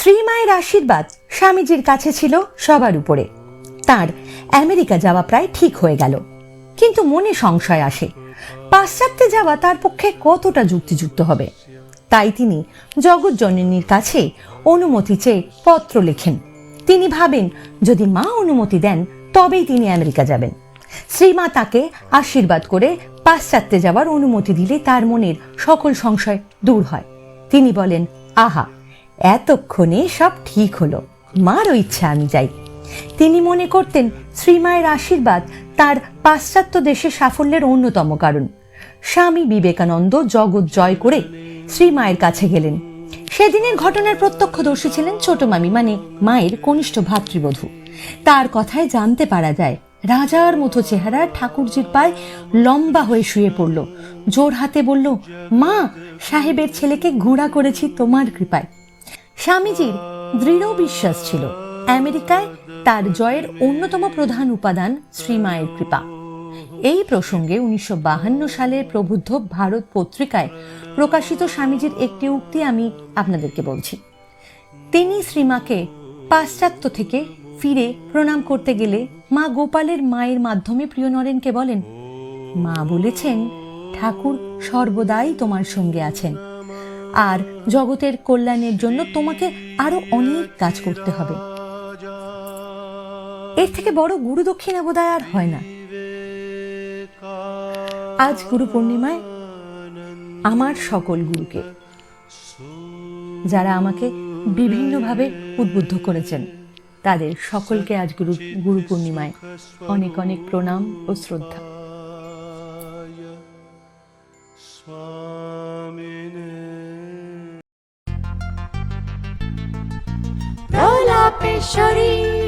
শ্রীমায়ের আশীর্বাদ স্বামীজির কাছে ছিল সবার উপরে। তার আমেরিকা যাওয়া প্রায় ঠিক হয়ে গেল। কিন্তু মনে সংশয় আসে, পাশ্চাত্যে যাওয়া তার পক্ষে কতটা যুক্তিযুক্ত হবে? তাই তিনি জগৎজননীর কাছে অনুমতি চেয়ে পত্র লেখেন। তিনি ভাবেন, যদি মা অনুমতি দেন, তবেই তিনি আমেরিকা যাবেন। শ্রীমা তাকে আশীর্বাদ করে পাশ্চাত্যে যাওয়ার অনুমতি দিলে তার মনের সকল সংশয় দূর হয়। তিনি বলেন, আহা এতক্ষণে সব ঠিক হলো। মারও ইচ্ছা, আমি যাই। তিনি মনে করতেন শ্রীমায়ের আশীর্বাদ তার পাশ্চাত্য দেশে সাফল্যের অন্যতম কারণ। স্বামী বিবেকানন্দ জগৎ জয় করে শ্রীমায়ের কাছে গেলেন। সেদিনের ঘটনার প্রত্যক্ষদর্শী ছিলেন ছোট মামি মানে মায়ের কনিষ্ঠ ভাতৃবধূ। তার কথায় জানতে পারা যায়, রাজার মতো চেহারা ঠাকুরজির পায়ে লম্বা হয়ে শুয়ে পড়ল। জোর হাতে বলল, মা, সাহেবের ছেলেকে ঘোড়া করেছি তোমার কৃপায়। স্বামীজির দৃঢ় বিশ্বাস ছিল। আমেরিকায় তার জয়ের অন্যতম প্রধান উপাদান শ্রীমায়ের কৃপা। এই প্রসঙ্গে উনিশশো সালের প্রবুদ্ধ ভারত পত্রিকায় প্রকাশিত স্বামীজির একটি উক্তি আমি আপনাদেরকে বলছি। তিনি শ্রীমাকে পাশ্চাত্য থেকে ফিরে প্রণাম করতে গেলে মা গোপালের মায়ের মাধ্যমে প্রিয় নরেনকে বলেন, মা বলেছেন, ঠাকুর সর্বদাই তোমার সঙ্গে আছেন। আর জগতের কল্যাণের জন্য তোমাকে আরও অনেক কাজ করতে হবে। এর থেকে বড় গুরু দক্ষিণা বোধহয় আর হয় না। আজ গুরু পূর্ণিমায় আমার সকল গুরুকে, যারা আমাকে বিভিন্নভাবে উদ্বুদ্ধ করেছেন, তাদের সকলকে আজ গুরু গুরু পূর্ণিমায় অনেক অনেক প্রণাম ও শ্রদ্ধা। প্রলাপের শরীর